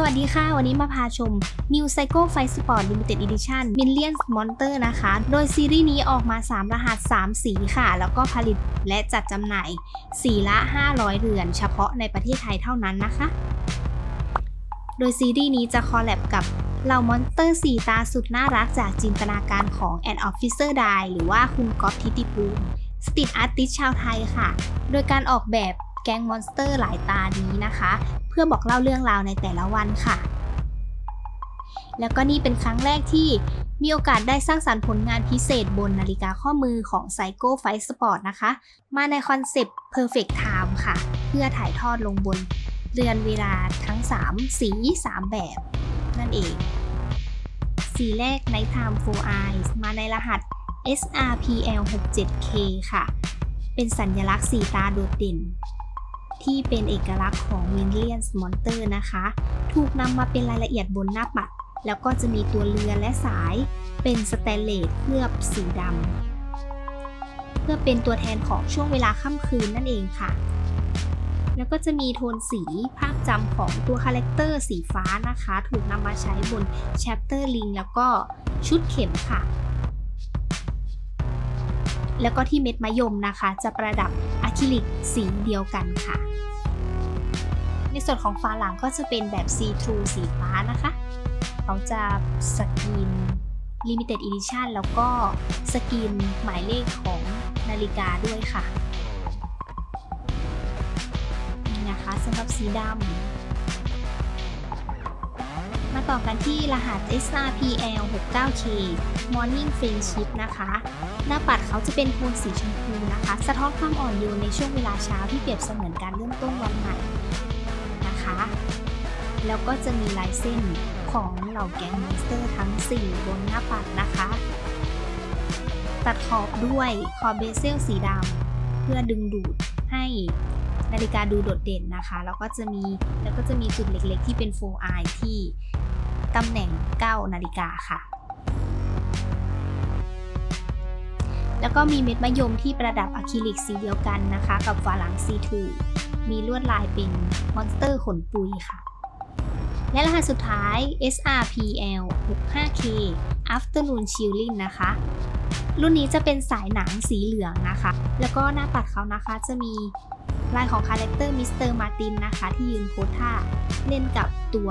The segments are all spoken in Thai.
สวัสดีค่ะ วันนี้มาพาชม New Psycho Fight Sport Limited Edition Millions Monster นะคะ โดยซีรีส์นี้ออกมา 3 รหัส 3 สีค่ะ แล้วก็ผลิตและจัดจำหน่ายสีละ 500 เหรือนเฉพาะในประเทศไทยเท่านั้นนะคะ โดยซีรีส์นี้จะคอลแลบกับเหล่ามอนสเตอร์4ตาสุดน่ารักจากจินตนาการของ An Officer Die หรือว่าคุณก๊อฟทิติภูมิสตรีทอาร์ติสชาวไทยค่ะ โดยการออกแบบ ก๊งมอนสเตอร์หลายตานี้นะคะ เพื่อบอกเล่าเรื่องราวในแต่ละวันค่ะ แล้วก็นี่เป็นครั้งแรกที่มีโอกาสได้สร้างสรรค์ผลงานพิเศษบนนาฬิกาข้อมือของ Psycho Fight Sport นะคะ มาในคอนเซปต์ Perfect Time ค่ะ เพื่อถ่ายทอดลงบนเรือนเวลาทั้ง 3 สี 3 แบบ นั่นเอง สีแรก Night Time 4 Eyes มาในรหัส SRPL 67K ค่ะ เป็นสัญลักษณ์สีตาโดดเด่น ที่เป็นเอกลักษณ์ของ Minions Monster นะคะ ถูกนำมาเป็นรายละเอียดบนหน้าปัด แล้วก็จะมีตัวเรือและสายเป็นสแตนเลสเคลือบสีดำเพื่อเป็นตัวแทนของช่วงเวลาค่ำคืนนั่นเองค่ะ แล้วก็จะมีโทนสีภาพจำของตัวคาแรคเตอร์สีฟ้านะคะ ถูกนำมาใช้บน Chapter Ring แล้วก็ชุดเข็มค่ะแล้วก็ที่เม็ดมะยมนะคะ จะประดับอะคริลิกสีเดียวกันค่ะ ในส่วนของฝาหลังก็จะเป็นแบบ See Through สีฟ้านะคะเขาจะสกรีน Limited Edition แล้วก็สกรีนหมายเลขของนาฬิกาด้วยค่ะนี่นะคะสำหรับสีดำมาต่อกันที่รหัส SRPL 69K Morning Friendship นะคะ หน้าปัดเขาจะเป็นโทนสีชมพูนะคะ สะท้อนความอ่อนโยนในช่วงเวลาเช้าที่เปรียบเสมือนการเริ่มต้นวันใหม่ แล้วก็จะมีลายเส้นของเหล่าแก๊งมอนสเตอร์ทั้ง 4 บนหน้าปัดนะคะ ตัดขอบด้วยขอบเบเซลสีดำเพื่อดึงดูดให้นาฬิกาดูโดดเด่นนะคะ แล้วก็จะมีแล้วก็จะมีจุดเล็กๆ ที่เป็นโฟไอที่ตำแหน่ง 9 นาฬิกาค่ะ แล้วก็มีเม็ดมะยมที่ประดับอะคริลิกสีเดียวกันนะคะ กับฝาหลัง C2 มีลวดลายเป็นมอนสเตอร์ขนปุยค่ะ และรหัสสุดท้าย SRPL 65K Afternoon Chilling นะคะ รุ่นนี้จะเป็นสายหนังสีเหลืองนะคะ แล้วก็หน้าปัดเขานะคะจะมีลายของคาแรคเตอร์มิสเตอร์มาตินนะคะ ที่ยืนโพสท่าเล่นกับตัว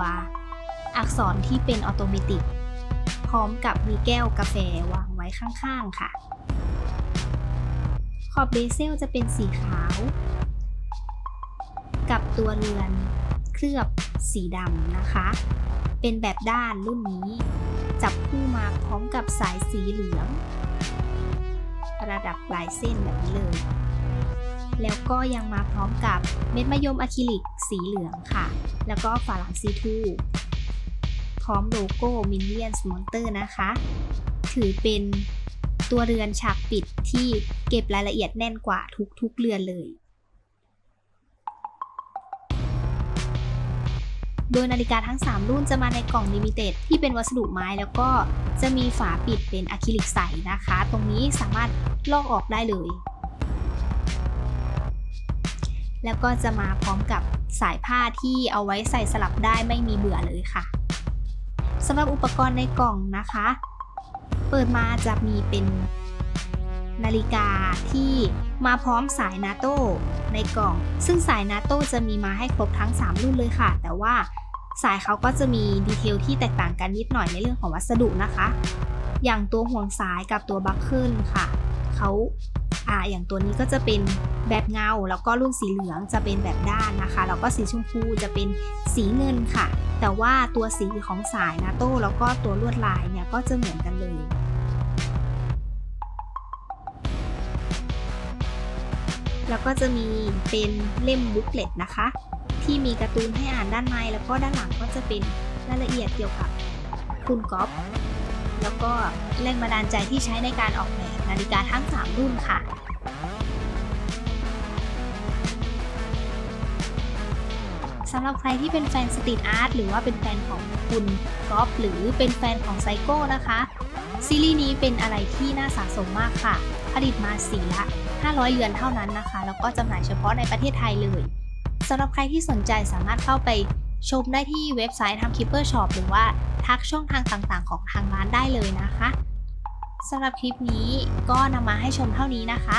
อักษรที่เป็นออโตเมติกพร้อมกับมีแก้วกาแฟวางไว้ข้างๆค่ะ ขอบเบเซลจะเป็นสีขาว กับตัวเรือน เคลือบสีดำนะคะ เป็นแบบด้านรุ่นนี้ จับคู่มาพร้อมกับสายสีเหลือง ระดับปลายเส้นแบบนี้เลย แล้วก็ยังมาพร้อมกับเม็ดมะยมอะคริลิกสีเหลืองค่ะ แล้วก็ฝาหลัง C2 พร้อมโลโก้ Minions Monster นะคะ ถือเป็นตัวเรือนฉากปิดที่เก็บรายละเอียดแน่นกว่าทุกๆเรือนเลย โดยนาฬิกาทั้ง 3 รุ่นจะมาในกล่องลิมิเต็ดที่เป็นวัสดุไม้แล้วก็จะมีฝาปิดเป็นอะคริลิกใสนะคะ ตรงนี้สามารถลอกออกได้เลย แล้วก็จะมาพร้อมกับสายผ้าที่เอาไว้ใส่สลับได้ไม่มีเบื่อเลยค่ะสำหรับอุปกรณ์ในกล่องนะคะ เปิดมาจะมีเป็น นาฬิกาที่มาพร้อมสายนาโต้ในกล่อง ซึ่งสายนาโต้จะมีมาให้ครบทั้ง 3 รุ่นเลยค่ะ แต่ว่าสายเขาก็จะมีดีเทลที่แตกต่างกันนิดหน่อยในเรื่องของวัสดุนะคะ อย่างตัวห่วงสายกับตัวบัคเกิลค่ะเขาอ่าอย่างตัวนี้ก็จะเป็นแบบเงา แล้วก็รุ่นสีเหลืองจะเป็นแบบด้านนะคะ แล้วก็สีชมพูจะเป็นสีเงินค่ะ แต่ว่าตัวสีของสายนาโต้แล้วก็ตัวลวดลายเนี่ยก็จะเหมือนกันเลย แล้วก็จะมีเป็นเล่มบุ๊กเลตนะคะ ที่มีการ์ตูนให้อ่านด้านใน แล้วก็ด้านหลังก็จะเป็นรายละเอียดเกี่ยวกับคุณก๊อฟแล้วก็แรงบันดาลใจที่ใช้ในการออกแบบนาฬิกาทั้ง 3 รุ่นค่ะสำหรับใครที่เป็นแฟนสตรีทอาร์ตหรือว่าเป็นแฟนของคุณก๊อฟหรือเป็นแฟนของไซโก้นะคะ ซีรีส์นี้เป็นอะไรที่น่าสะสมมากค่ะ ลิตมาสีละ 500 เรือนเท่านั้นนะคะ แล้วก็จำหน่ายเฉพาะในประเทศไทยเลยสำหรับใครที่สนใจสามารถเข้าไปชมได้ที่เว็บไซต์ทำคิปเปอร์ช็อปหรือว่าทักช่องทางต่างๆ ของทางร้านได้เลยนะคะสำหรับคลิปนี้ก็นำมาให้ชมเท่านี้นะคะ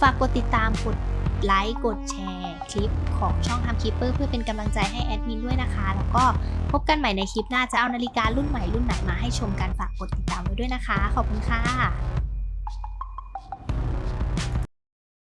ฝากกดติดตามกดไลค์กดแชร์คลิปของช่องทำคิปเปอร์เพื่อเป็นกำลังใจให้แอดมินด้วยนะคะ แล้วก็พบกันใหม่ในคลิปหน้าจะเอานาฬิการุ่นใหม่รุ่นไหนมาให้ชมกันฝากกดติดตามไว้ด้วยนะคะ ขอบคุณค่ะ